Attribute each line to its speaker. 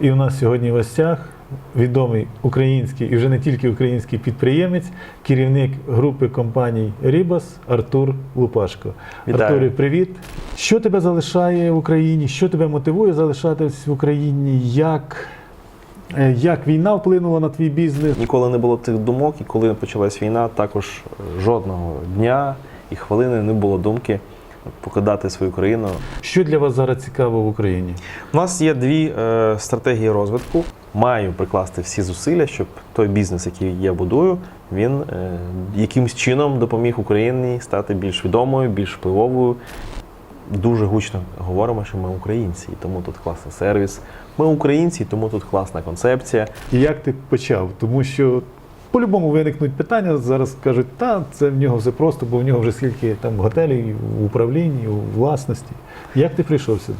Speaker 1: І у нас сьогодні в гостях відомий український і вже не тільки український підприємець, керівник групи компаній Рібас Артур Лупашко.
Speaker 2: Вітаю.
Speaker 1: Артуре, привіт. Що тебе залишає в Україні? Що тебе мотивує залишатись в Україні? Як, е, як війна вплинула на твій бізнес?
Speaker 2: Ніколи не було цих думок, і коли почалась війна, також жодного дня і хвилини не було думки покидати свою країну.
Speaker 1: Що для вас зараз цікаво в Україні?
Speaker 2: У нас є дві е, стратегії розвитку. Маю прикласти всі зусилля, щоб той бізнес, який я будую, він е, якимсь чином допоміг Україні стати більш відомою, більш впливовою. Дуже гучно говоримо, що ми українці, і тому тут класний сервіс. Ми українці, тому тут класна концепція.
Speaker 1: І як ти почав? Тому що по-любому виникнуть питання. Зараз кажуть, та це в нього все просто, бо в нього вже скільки там готелів в управлінні, у власності. Як ти прийшов сюди?